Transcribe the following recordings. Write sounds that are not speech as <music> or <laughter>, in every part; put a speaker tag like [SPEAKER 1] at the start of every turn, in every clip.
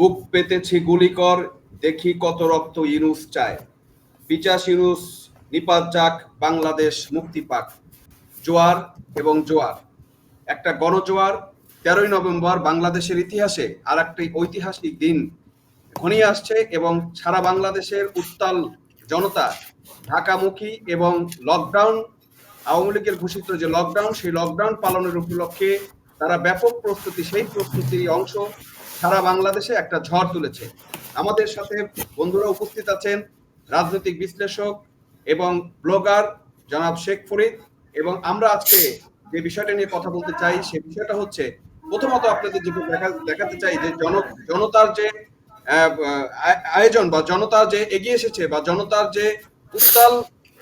[SPEAKER 1] বুক পেতেছি গুলিকর, দেখি কত রক্ত ইউনুস চায়। পিচাস ইউনুস, নিপাত যাক, বাংলাদেশ মুক্তি পাক। জোয়ার এবং জোয়ার। একটা গণজোয়ার, তেরোই নভেম্বর বাংলাদেশের ইতিহাসে আর একটি ঐতিহাসিক দিন ঘনিয়ে আসছে এবং সারা বাংলাদেশের উত্তাল জনতা ঢাকামুখী এবং লকডাউন, আওয়ামী লীগের ঘোষিত যে লকডাউন, সেই লকডাউন পালনের উপলক্ষে তারা ব্যাপক প্রস্তুতি, সেই প্রস্তুতির অংশ সারা বাংলাদেশে একটা ঝড় তুলেছে। আমাদের সাথে বন্ধুরা উপস্থিত আছেন রাজনৈতিক বিশ্লেষক এবং ব্লগার জনাব শেখ ফরিদ এবং আমরা আজকে যে বিষয়টা নিয়ে কথা বলতে চাই, সে বিষয়টা হচ্ছে প্রথমত আপনাদের দেখা- দেখাতে চাই যে জন, জনতার যে আয়োজন বা জনতা যে এগিয়ে এসেছে বা জনতার যে উত্তাল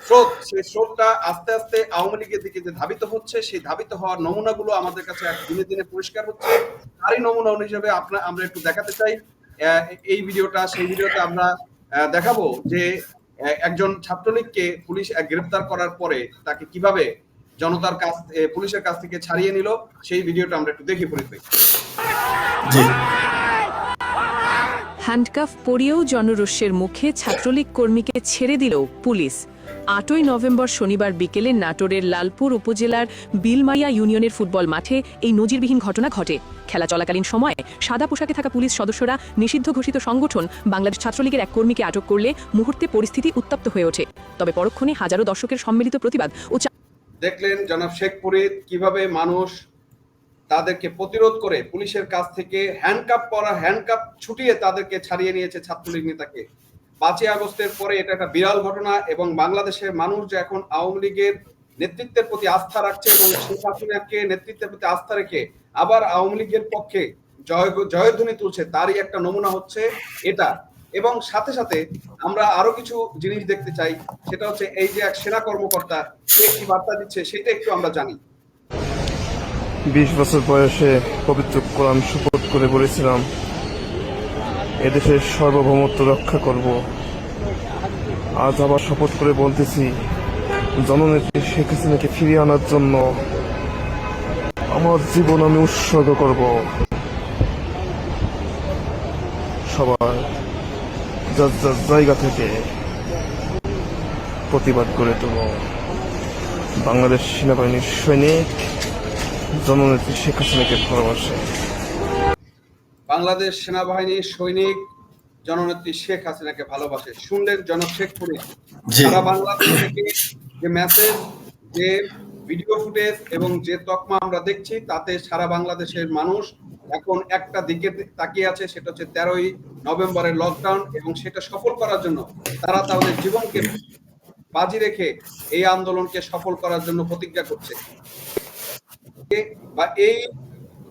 [SPEAKER 1] স্রোত সেই স্রোতটা আস্তে আস্তে আওয়ামী লীগের দিকে যে ধাবিত হচ্ছে সেই ধাবিত হওয়ার নমুনাগুলো আমাদের কাছে দিনে দিনে পরিষ্কার হচ্ছে। তারই নমুনা হিসেবে আপনার আমরা একটু দেখাতে চাই। এই ভিডিওটা সেই ভিডিওতে আমরা দেখাবো যে একজন ছাত্রলীগকে পুলিশ আহ, গ্রেপ্তার করার পরে তাকে কীভাবে জনতার কাছ পুলিশের কাছ থেকে ছাড়িয়ে নিল সেই ভিডিওটা আমরা একটু দেখি
[SPEAKER 2] জি।
[SPEAKER 3] হ্যান্ডকাফ পরিয়েও জনরোষের মুখে ছাত্রলীগ কর্মীকে ছেড়ে দিল পুলিশ। আটই নভেম্বর শনিবার বিকেলে নাটোরের লালপুর উপজেলার বিলমাইয়া ইউনিয়নের ফুটবল মাঠে এই নজিরবিহীন ঘটনা ঘটে। খেলা চলাকালীন সময়ে সাদা পোশাকে থাকা পুলিশ সদস্যরা নিষিদ্ধ ঘোষিত সংগঠন বাংলাদেশ ছাত্রলীগের এক কর্মীকে আটক করলে মুহূর্তে পরিস্থিতি উত্তপ্ত হয়ে ওঠে। তবে পরক্ষণে হাজারো দর্শকের সম্মিলিত প্রতিবাদ ও
[SPEAKER 1] দেখলেন জনাব শেখ ফরিদ কীভাবে মানুষ তাদেরকে প্রতিরোধ করে পুলিশের কাছ থেকে হ্যান্ডকাপ পরা হ্যান্ডকাপ ছুটিয়ে তাদেরকে ছাড়িয়ে নিয়েছে ছাত্রলীগ নেতাকে। পাঁচই আগস্টের পরে এটা একটা বিরাল ঘটনা এবং বাংলাদেশের মানুষ যে এখন আওয়ামী লীগের নেতৃত্বের প্রতি আস্থা রাখছে এবং শেখ হাসিনাকে নেতৃত্বের প্রতি আস্থা রেখে আবার আওয়ামী লীগের পক্ষে জয় জয়ধ্বনি তুলছে, তারই একটা নমুনা হচ্ছে এটা। এবং সাথে সাথে আমরা আরও কিছু জিনিস দেখতে চাই, সেটা হচ্ছে এই যে এক সেনা কর্মকর্তা, সে কি বার্তা দিচ্ছে সেটা একটু আমরা জানি।
[SPEAKER 2] বিশ বছর বয়সে পবিত্র কোরআন শপথ করে বলেছিলাম, এদেশের সার্বভৌমত্ব রক্ষা করব। আজ আবার শপথ করে বলতেছি, জননেত্রী শেখ হাসিনাকে ফিরিয়ে আনার জন্য আমার জীবন আমি উৎসর্গ করব। সবার যার যার জায়গা থেকে প্রতিবাদ করে তুলব। বাংলাদেশ সেনাবাহিনীর সৈনিক জননেত্রী শেখ হাসিনাকে ভালোবাসে।
[SPEAKER 1] বাংলাদেশ সেনাবাহিনীর সৈনিক জননেত্রী শেখ হাসিনাকে ভালোবাসে। শুনলেন জনক শেখ ফরিদ সারা বাংলাদেশ থেকে যে মেসেজ যে ভিডিও ফুটেজ এবং যে তকমা আমরা দেখছি তাতে সারা বাংলাদেশের মানুষ এখন একটা দিকে তাকিয়ে আছে সেটা হচ্ছে তেরোই নভেম্বরের লকডাউন এবং সেটা সফল করার জন্য তারা তাদের জীবনকে বাজি রেখে এই আন্দোলনকে সফল করার জন্য প্রতিজ্ঞা করছে। বা এই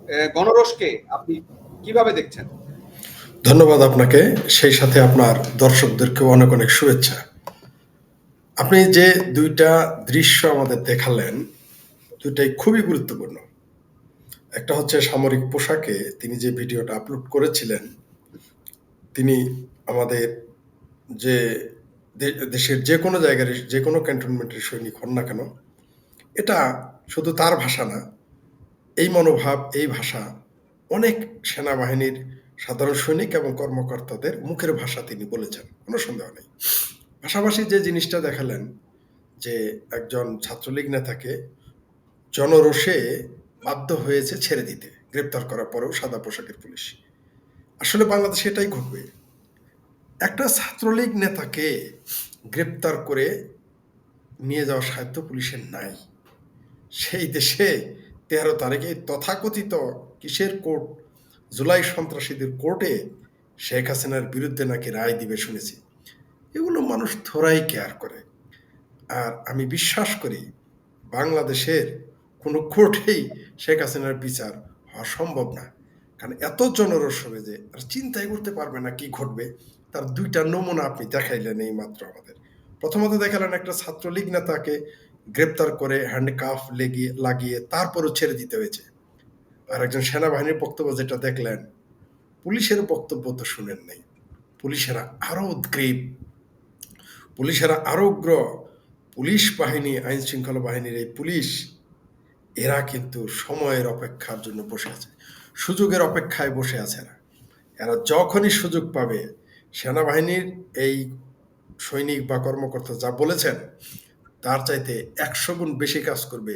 [SPEAKER 1] আহ, গণরোষকে আপনি কীভাবে দেখছেন?
[SPEAKER 4] ধন্যবাদ আপনাকে। সেই সাথে আপনার দর্শকদেরকে অনেক অনেক শুভেচ্ছা। আপনি যে দুইটা দৃশ্য আমাদের দেখালেন দুইটাই খুবই গুরুত্বপূর্ণ। একটা হচ্ছে সামরিক পোশাকে তিনি যে ভিডিওটা আপলোড করেছিলেন তিনি আমাদের যে দেশের যে কোনো জায়গার যে কোনো ক্যান্টনমেন্টের সৈনিক হন না কেন এটা শুধু তার ভাষা না এই মনোভাব, এই ভাষা অনেক সেনাবাহিনীর সাধারণ সৈনিক এবং কর্মকর্তাদের মুখের ভাষা তিনি বলেছেন। কোনো সন্দেহ নেই। পাশাপাশি যে জিনিসটা দেখালেন যে একজন ছাত্রলীগ নেতাকে জনরোষে বাধ্য হয়েছে ছেড়ে দিতে, গ্রেপ্তার করার পরেও সাদা পোশাকের পুলিশ। আসলে বাংলাদেশে এটাই ঘটবে। একটা ছাত্রলীগ নেতাকে গ্রেপ্তার করে নিয়ে যাওয়ার সাহিত্য পুলিশের নাই। সেই দেশে তেরো তারিখে তথাকথিত কিসের কোর্ট? জুলাই সন্ত্রাসীদের কোর্টে শেখ হাসিনার বিরুদ্ধে নাকি রায় দিবে শুনেছি। এগুলো মানুষ থোড়াই কেয়ার করে। আর আমি বিশ্বাস করি, বাংলাদেশের কোনো কোর্টেই শেখ হাসিনার বিচার হওয়া সম্ভব না। কারণ এত জনরস হবে যে আর চিন্তাই করতে পারবে না কি ঘটবে, তার দুইটা নমুনা আপনি দেখাইলেন এই মাত্র আমাদের। প্রথমত দেখালেন একটা ছাত্রলীগ নেতাকে গ্রেপ্তার করে হ্যান্ডকাফ লেগিয়ে লাগিয়ে তারপরও ছেড়ে দিতে হয়েছে। আর একজন সেনাবাহিনীর বক্তব্য যেটা দেখলেন, পুলিশের বক্তব্য তো শুনেন নাই। পুলিশেরা আরও উদ্গ্রীব, পুলিশেরা আরও উগ্র। পুলিশ বাহিনী, আইন শৃঙ্খলা বাহিনীর এই পুলিশ, এরা কিন্তু সময়ের অপেক্ষার জন্য বসে আছে। সুযোগের অপেক্ষায় বসে আছে এরা। এরা যখনই সুযোগ পাবে, সেনাবাহিনীর এই সৈনিক বা কর্মকর্তা যা বলেছেন তার চাইতে একশো গুণ বেশি কাজ করবে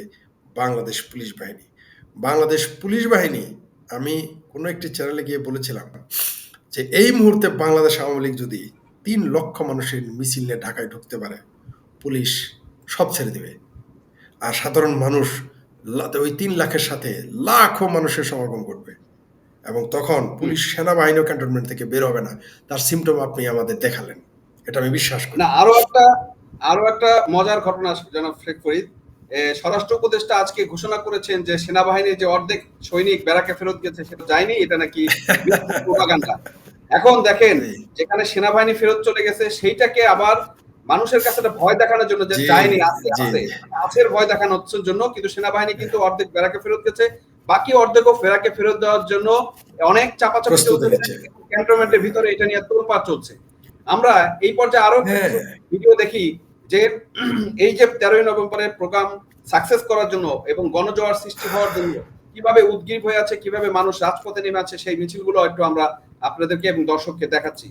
[SPEAKER 4] বাংলাদেশ পুলিশ বাহিনী। বাংলাদেশ পুলিশ বাহিনী আমি কোনো একটি চ্যানেলে গিয়ে বলেছিলাম যে এই মুহূর্তে বাংলাদেশ আওয়ামী লীগ যদি তিন লক্ষ মানুষের মিছিল নিয়ে ঢাকায় ঢুকতে পারে পুলিশ সব ছেড়ে দেবে। আর সাধারণ মানুষ ওই তিন লাখের সাথে লাখো মানুষের সমাগম করবে এবং তখন পুলিশ সেনাবাহিনীও ক্যান্টনমেন্ট থেকে বের হবে না তার সিমটম আপনি আমাদের দেখালেন। এটা আমি বিশ্বাস করি।
[SPEAKER 1] না আরও একটা আরও একটা মজার ঘটনা জনাব শেখ ফরিদ। স্বরাষ্ট্র উপদেষ্টা আজকে ঘোষণা করেছেন যে সেনাবাহিনীর যে অর্ধেক সৈনিক ব্যারাকে ফেরত গেছে সেটা যায়নি এটা নাকি <laughs> প্রোপাগান্ডা এখন দেখেন যেখানে সেনাবাহিনী ফেরত চলে গেছে সেইটাকে আবার মানুষের কাছে একটা ভয় দেখানোর জন্য যে যায়নি আছে। আছে। আছের ভয় দেখানোর জন্য কিন্তু সেনাবাহিনী কিন্তু অর্ধেক ব্যারাকে ফেরত গেছে। বাকি অর্ধেকও ফেরাকে ফেরত দেওয়ার জন্য অনেক চাপাচাপি চলছে ক্যান্টনমেন্টের ভিতরে এটা নিয়ে তোলপাড় চলছে। আমরা এই পর্যায়ে আরও
[SPEAKER 4] হ্যাঁ।
[SPEAKER 1] ভিডিও দেখি যে এই যে তেরোই নভেম্বরের প্রোগ্রাম সাকসেস করার জন্য এবং গণজোয়ার সৃষ্টি হওয়ার জন্য কীভাবে উদ্গ্রীব হয়ে আছে, কীভাবে মানুষ রাজপথে নেমে আছে, সেই মিছিলগুলো একটু আমরা আপনাদেরকে এবং দর্শককে দেখাচ্ছি।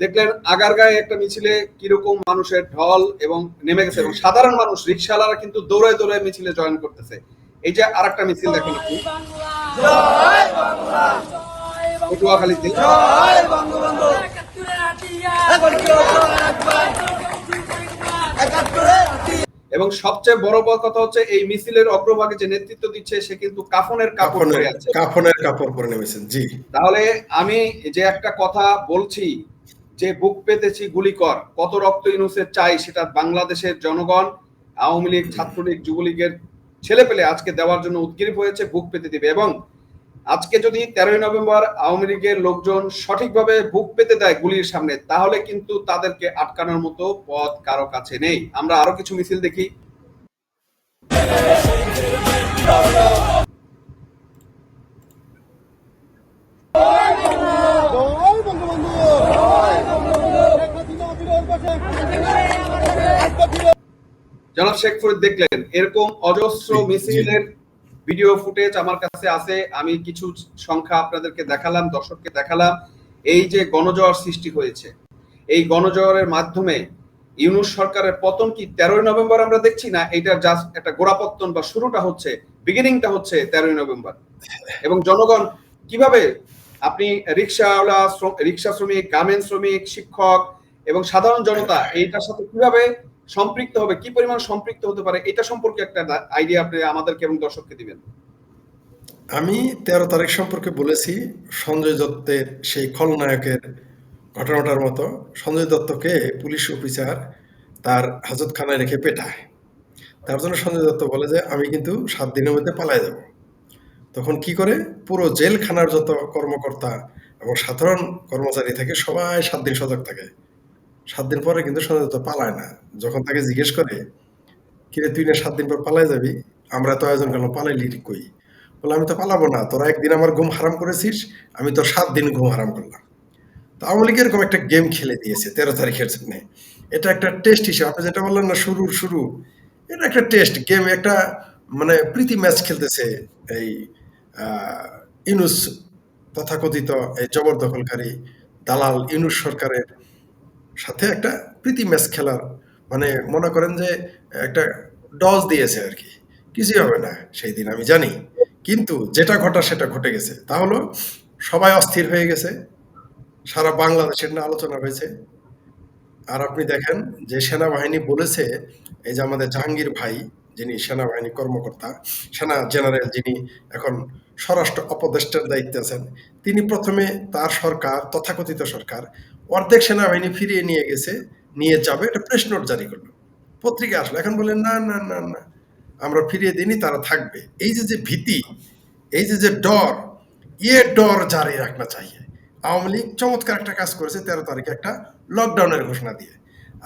[SPEAKER 1] দেখলেন আগারগাঁয়ে একটা মিছিলে কীরকম মানুষের ঢল এবং নেমে গেছে এবং সাধারণ মানুষ রিক্সাওয়ালারা কিন্তু দৌড়ে দৌড়ে মিছিলে জয়েন করতেছে। এই যে আরেকটা মিছিল দেখেন আপনি। এবং সবচেয়ে বড় বড় কথা হচ্ছে এই মিছিলের অগ্রভাগে যে নেতৃত্ব দিচ্ছে সে কিন্তু কাফনের কাপড়
[SPEAKER 4] কাফনের
[SPEAKER 1] পরে আছে।
[SPEAKER 4] কাফনের কাপড় পরে নেমেছেন জি।
[SPEAKER 1] তাহলে আমি যে একটা কথা বলছি যে বুক পেতেছি গুলি কর, কত রক্ত ইনুসের চাই সেটা বাংলাদেশের জনগণ, আওয়ামী লীগ, ছাত্রলীগ, যুবলীগের ছেলে পেলে আজকে দেওয়ার জন্য উদ্গ্রীব হয়েছে, বুক পেতে দিবে। এবং আজকে যদি তেরোই নভেম্বর আওয়ামী লীগের লোকজন সঠিকভাবে বুক পেতে দেয় গুলির সামনে, তাহলে কিন্তু তাদেরকে আটকানোর মতো পথ কারও কাছে নেই। আমরা আরও কিছু মিছিল দেখি
[SPEAKER 5] জয় বঙ্গবন্ধু শেখ হাসিনা ফিরে পাশে আজকে ফিরে
[SPEAKER 1] জনাব শেখ ফরিদ দেখলেন এরকম অজস্র। মিছিলের ভিডিও ফুটেজ আমার কাছে আছে আমি কিছু সংখ্যা আপনাদেরকে দেখালাম দর্শককে দেখালাম এই যে গণজোয়ার সৃষ্টি হয়েছে এই গণজোয়ারের মাধ্যমে ইউনুস সরকারের পতন কি তেরোই নভেম্বর আমরা দেখছি না এইটার জাস্ট একটা গোড়াপত্তন বা শুরুটা হচ্ছে বিগিনিংটা হচ্ছে তেরোই নভেম্বর এবং জনগণ কীভাবে আপনি রিক্সাওয়ালা রিক্সা শ্রমিক গার্মেন্টস শ্রমিক শিক্ষক এবং সাধারণ জনতা এইটার সাথে কীভাবে সম্পৃক্ত হবে, কি পরিমাণ সম্পৃক্ত হতে পারে, এটা সম্পর্কে একটা আইডিয়া আপনি আমাদেরকে এবং দর্শককে দিবেন।
[SPEAKER 4] আমি তেরো তারিখ সম্পর্কে বলেছি, সঞ্জয় দত্তের সেই খলনায়কের ঘটনাটার মতো। সঞ্জয় দত্তকে পুলিশ অফিসার তার হাজতখানায় রেখে পেটায়। তার জন্য সঞ্জয় দত্ত বলে যে, আমি কিন্তু সাত দিনের মধ্যে পালায় যাব। তখন কি করে? পুরো জেলখানার যত কর্মকর্তা এবং সাধারণ কর্মচারী থাকে, সবাই সাত দিন সজাগ থাকে। সাত দিন পরে কিন্তু সঞ্জয় দত্ত পালায় না। যখন তাকে জিজ্ঞেস করে, কিরে, তুই না সাত দিন পর পালাই যাবি? আমরা তো আয়োজন করলাম, পালাইলি কই? বলে, আমি তো পালাবো না, তোরা একদিন আমার ঘুম হারাম করেছিস, আমি তো সাত দিন ঘুম হারাম করলাম। তো আওয়ামী লীগ এরকম একটা গেম খেলে দিয়েছে, তেরো তারিখের জন্য। এটা একটা টেস্ট হিসেবে, আপনি যেটা বললেন না শুরু শুরু, এটা একটা টেস্ট গেম, একটা মানে প্রীতি ম্যাচ খেলতেছে এই ইউনুস তথাকথিত এই জবরদখলকারী দালাল ইউনুস সরকারের সাথে একটা প্রীতি ম্যাচ খেলার মানে মনে করেন যে, একটা ডজ দিয়েছে আর কি। কিছুই হবে না সেই দিন, আমি জানি। কিন্তু যেটা ঘটা সেটা ঘটে গেছে। তা হলো, সবাই অস্থির হয়ে গেছে। সারা বাংলাদেশের নিয়ে আলোচনা হয়েছে। আর আপনি দেখেন যে, সেনাবাহিনী বলেছে, এই যে আমাদের জাহাঙ্গীর ভাই, যিনি সেনাবাহিনী কর্মকর্তা, সেনা জেনারেল যিনি এখন স্বরাষ্ট্র উপদেষ্টার দায়িত্বে আছেন। তিনি প্রথমে তার সরকার, তথাকথিত সরকার, অর্ধেক সেনাবাহিনী ফিরিয়ে নিয়ে গেছে, নিয়ে যাবে। এটা প্রেস নোট জারি করল। পত্রিকা আসলো। এখন বলেন না না না না, আমরা ফিরিয়ে দিইনি, তারা থাকবে। এই যে যে ভীতি, এই যে যে ডর ইয়ে ডর জারি রাখনা চাইয়ে আওয়ামী লীগ চমৎকার একটা কাজ করেছে তেরো তারিখে একটা লকডাউনের ঘোষণা দিয়ে।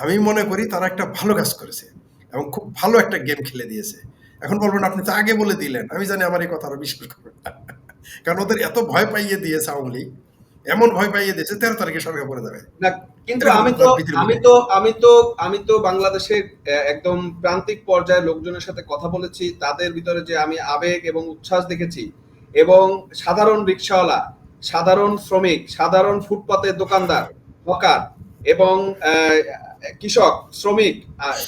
[SPEAKER 4] আমি মনে করি তারা একটা ভালো কাজ করেছে এবং খুব ভালো একটা গেম খেলে দিয়েছে। এখন বলবেন আপনি তো আগে বলে দিলেন। আমি জানি আমার এই কথা আরও বিশ্বাস করবেন কারণ ওদের এত ভয় পাইয়ে দিয়েছে আওয়ামী লীগ এমন ভয় পাইয়ে দিয়েছে তেরো তারিখে সরকার পড়ে যাবে।
[SPEAKER 1] কিন্তু আমি তো আমি তো আমি তো আমি তো বাংলাদেশের একদম প্রান্তিক পর্যায়ে লোকজনের সাথে কথা বলেছি তাদের ভিতরে যে আমি আবেগ এবং উচ্ছ্বাস দেখেছি এবং সাধারণ রিক্সাওয়ালা সাধারণ শ্রমিক সাধারণ ফুটপাতের দোকানদার হকার এবং কৃষক শ্রমিক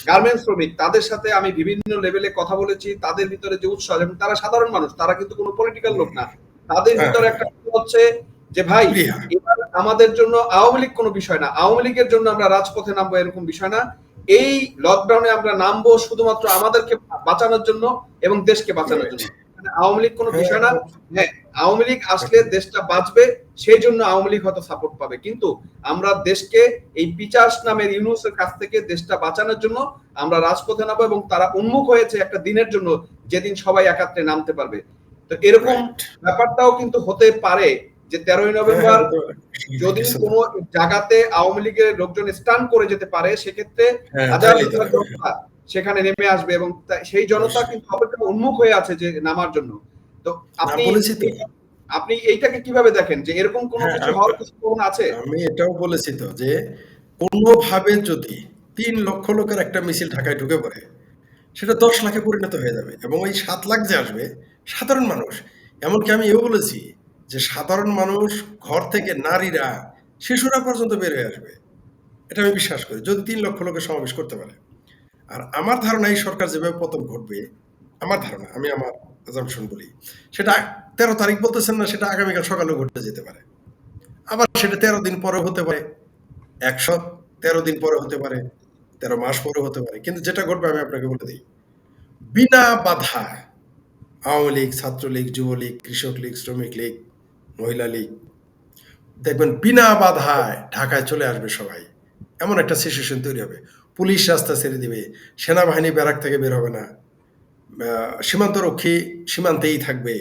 [SPEAKER 1] গার্মেন্টস শ্রমিক তাদের সাথে আমি বিভিন্ন লেভেলে কথা বলেছি তাদের ভিতরে যে উৎসাহ এবং তারা সাধারণ মানুষ তারা কিন্তু কোনো পলিটিক্যাল লোক না। তাদের ভিতরে একটা হচ্ছে যে ভাই এবার আমাদের জন্য আওয়ামী লীগ কোনো বিষয় না। আওয়ামী লীগের জন্য আমরা রাজপথে নামবো এরকম বিষয় না। এই লকডাউনে আমরা নামবো শুধুমাত্র আমাদেরকে বাঁচানোর জন্য এবং দেশকে বাঁচানোর জন্য। মানে আওয়ামী লীগ কোনো বিষয় না। হ্যাঁ আওয়ামী লীগ আসলে দেশটা বাঁচবে সেই জন্য আওয়ামী লীগ হয়তো সাপোর্ট পাবে। কিন্তু আমরা দেশকে এই পিচাস নামের ইউনুসের কাছ থেকে দেশটা বাঁচানোর জন্য আমরা রাজপথে নামবো এবং তারা উন্মুখ হয়েছে একটা দিনের জন্য যেদিন সবাই একাত্রে নামতে পারবে। তো এরকম ব্যাপারটাও কিন্তু হতে পারে যে তেরোই নভেম্বর যদি কোনো জায়গাতে আওয়ামী লীগের লোকজন স্টান করে যেতে পারে সেক্ষেত্রে
[SPEAKER 4] হ্যাঁ,
[SPEAKER 1] হাজার সেখানে নেমে আসবে এবং সেই জনতা কিন্তু অপেক্ষা উন্মুখ হয়ে আছে যে নামার জন্য। তো আপনি
[SPEAKER 4] বলেছি তো।
[SPEAKER 1] আপনি এইটাকে কীভাবে দেখেন? যে এরকম কোনো
[SPEAKER 4] হ্যাঁ,
[SPEAKER 1] কিছু হওয়ার কিছু আছে?
[SPEAKER 4] আমি এটাও বলেছি তো যে কোনোভাবে যদি তিন লক্ষ লোকের একটা মিছিল ঢাকায় ঢুকে পড়ে সেটা দশ লাখে পরিণত হয়ে যাবে এবং ওই সাত লাখ যে আসবে সাধারণ মানুষ। এমনকি আমি এও বলেছি যে সাধারণ মানুষ ঘর থেকে নারীরা শিশুরা পর্যন্ত বের হয়ে আসবে। এটা আমি বিশ্বাস করি যদি তিন লক্ষ লোকের সমাবেশ করতে পারে। আর আমার ধারণা এই সরকার যেভাবে পতন ঘটবে আমার ধারণা আমি আমার assumption বলি। সেটা তেরো তারিখ বলতেছেন না, সেটা আগামীকাল সকালেও ঘটতে যেতে পারে। আবার সেটা তেরো দিন পরে হতে পারে। একশো তেরো দিন পরে হতে পারে, তেরো মাস পরে হতে পারে। কিন্তু যেটা ঘটবে আমি আপনাকে বলে দিই। বিনা বাধা আওয়ামী লীগ, ছাত্রলীগ, যুবলীগ, কৃষক লীগ, শ্রমিক লীগ, মহিলা লীগ, দেখবেন বিনা বাধায় ঢাকায় চলে আসবে সবাই। এমন একটা সিচুয়েশন তৈরি হবে। পুলিশ রাস্তা ছেড়ে দিবে। সেনাবাহিনী ব্যারাক থেকে বের হবে না। সীমান্তরক্ষী সীমান্তেই থাকবে।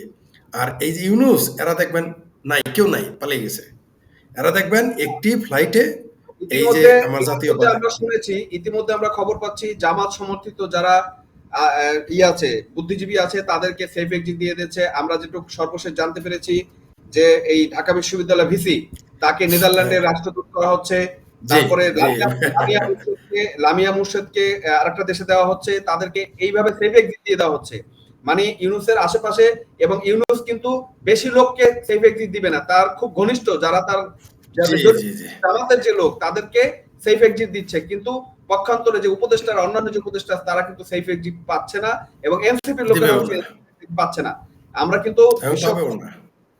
[SPEAKER 4] আর এই যে ইউনুস এরা দেখবেন নাই কেউ নাই পালিয়ে গেছে। এরা দেখবেন একটি ফ্লাইটে এই যে আমার জাতীয়
[SPEAKER 1] আমরা শুনেছি ইতিমধ্যে আমরা খবর পাচ্ছি জামাত সমর্থিত যারা ই আছে বুদ্ধিজীবী আছে তাদেরকে সেফ এক্সিট দিয়ে দিচ্ছে আমরা যেটুকু সর্বশেষ জানতে পেরেছি যে এই ঢাকা বিশ্ববিদ্যালয় ভিসি তাকে নেদারল্যান্ডের রাষ্ট্রদূত করা হচ্ছে। তারপরে লামিয়া মুর্শেদকে আরেকটা দেশে দেওয়া হচ্ছে তাদেরকে এইভাবে সেফ এক্সিট দিয়ে দেওয়া হচ্ছে। মানে ইউনুসের আশেপাশে এবং ইউনুস কিন্তু বেশি লোককে সেফ এক্সিট দিবে না তার খুব ঘনিষ্ঠ যারা তার জামাতের যে লোক তাদেরকে সেফ এক্সিট দিচ্ছে। কিন্তু পক্ষান্তরে যে উপদেষ্টার অন্যান্য যে উপদেষ্টা তারা কিন্তু সেফ এক্সিট পাচ্ছে না এবং এনসিপির লোকেরা পাচ্ছে না। আমরা কিন্তু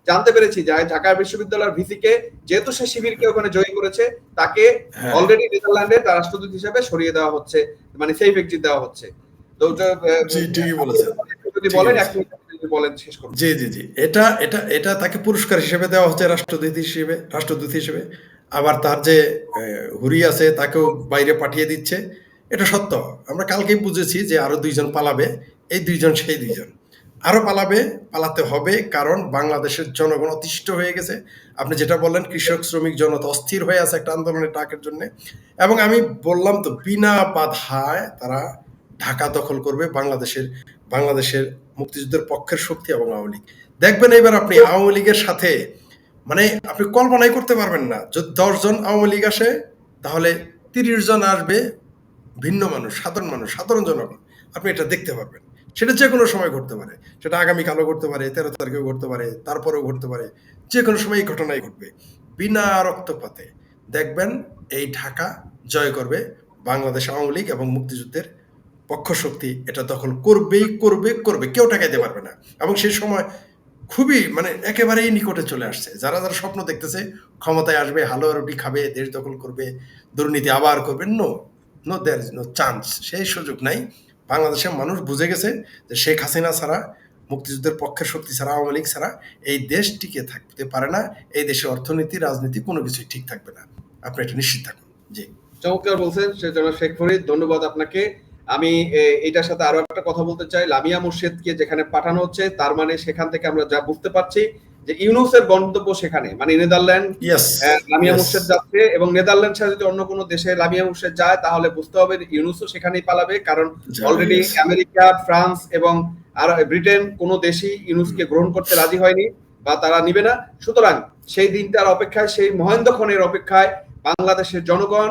[SPEAKER 1] জানতে পেরেছি যে ঢাকা বিশ্ববিদ্যালয়ের ভিসিকে যেহেতু সে শিবিরকে ওখানে জয়ী করেছে তাকে। অলরেডি নেদারল্যান্ডে তার রাষ্ট্রদূত হিসেবে সরিয়ে দেওয়া হচ্ছে মানে সেফ এক্সিট দেওয়া হচ্ছে। তো
[SPEAKER 4] ঠিকই বলেছেন।
[SPEAKER 1] যদি বলেন এক বলেন শেষ করুন।
[SPEAKER 4] জি জি জি। এটা এটা এটা তাকে পুরস্কার হিসেবে দেওয়া হচ্ছে রাষ্ট্রদূত হিসেবে রাষ্ট্রদূত হিসেবে। আবার তার যে হুরি আছে তাকেও বাইরে পাঠিয়ে দিচ্ছে। এটা সত্য। আমরা কালকেই বুঝেছি যে আরও দুইজন পালাবে এই দুইজন সেই দুইজন। আরও পালাবে, পালাতে হবে কারণ বাংলাদেশের জনগণ অতিষ্ঠ হয়ে গেছে। আপনি যেটা বললেন, কৃষক, শ্রমিক, জনতা অস্থির হয়ে আছে একটা আন্দোলনের ডাকের জন্য। এবং আমি বললাম তো, বিনা বাধায় তারা ঢাকা দখল করবে বাংলাদেশের বাংলাদেশের মুক্তিযুদ্ধের পক্ষের শক্তি এবং আওয়ামী লীগ। দেখবেন এবার আপনি আওয়ামী লীগের সাথে মানে আপনি কল্পনাই করতে পারবেন না। যদি দশজন আওয়ামী লীগ আসে, তাহলে তিরিশ জন আসবে ভিন্ন মানুষ, সাধারণ মানুষ, সাধারণ জনগণ। আপনি এটা দেখতে পারবেন। সেটা যে কোনো সময় ঘটতে পারে। সেটা আগামীকালও ঘটতে পারে, তেরো তারিখেও ঘটতে পারে, তারপরেও ঘটতে পারে, যে কোনো সময় এই ঘটনাই ঘটবে। বিনা রক্তপাতে। দেখবেন এই ঢাকা জয় করবে বাংলাদেশ আওয়ামী লীগ এবং মুক্তিযুদ্ধের পক্ষ শক্তি এটা দখল করবেই করবে করবে, কেউ ঠেকাইতে পারবে না। এবং সেই সময় খুবই মানে একেবারেই নিকটে চলে আসছে। যারা যারা স্বপ্ন দেখতেছে, ক্ষমতায় আসবে হালো রুটি খাবে, দেশ দখল করবে, দুর্নীতি আবার করবে, no no there is no chance সেই সুযোগ নাই। বাংলাদেশের মানুষ বুঝে গেছে যে শেখ হাসিনা ছাড়া, মুক্তিযুদ্ধের পক্ষের শক্তি ছাড়া, আওয়ামী লীগ ছাড়া এই দেশ টিকে থাকতে পারে না, এই দেশের অর্থনীতি, রাজনীতি কোনো কিছুই ঠিক থাকবে না। আপনি এটা নিশ্চিত থাকুন। জি।
[SPEAKER 1] চমৎকার বলছেন সেজন্য শেখ ফরিদ, ধন্যবাদ আপনাকে। আমি এটার সাথে আরও একটা কথা বলতে চাই। লামিয়া মুর্শেদকে যেখানে পাঠানো হচ্ছে, তার মানে সেখান থেকে আমরা যা বুঝতে পারছি যে ইউনুসের গন্তব্য সেখানে মানে নেদারল্যান্ড লামিয়া মুর্শেদ যাচ্ছে এবং নেদারল্যান্ড ছাড়া যদি অন্য কোনো দেশে লামিয়া মুর্শেদ যায় তাহলে বুঝতে হবে ইউনুসও সেখানেই পালাবে কারণ অলরেডি আমেরিকা ফ্রান্স এবং আর ব্রিটেন কোনো দেশই ইউনুসকে গ্রহণ করতে রাজি হয়নি বা তারা নিবে না। সুতরাং সেই দিনটার অপেক্ষায় সেই মহেন্দ্র খনের অপেক্ষায় বাংলাদেশের জনগণ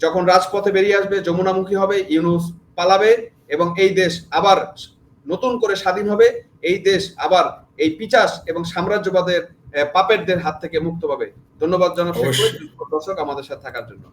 [SPEAKER 1] যখন রাজপথে বেরিয়ে আসবে যমুনামুখী হবে ইউনুস পালাবে এবং এই দেশ আবার নতুন করে স্বাধীন হবে এই দেশ আবার এই পিচাস এবং সাম্রাজ্যবাদের পাপেরদের হাত থেকে মুক্ত পাবে। ধন্যবাদ জনাব দর্শক আমাদের সাথে থাকার জন্য।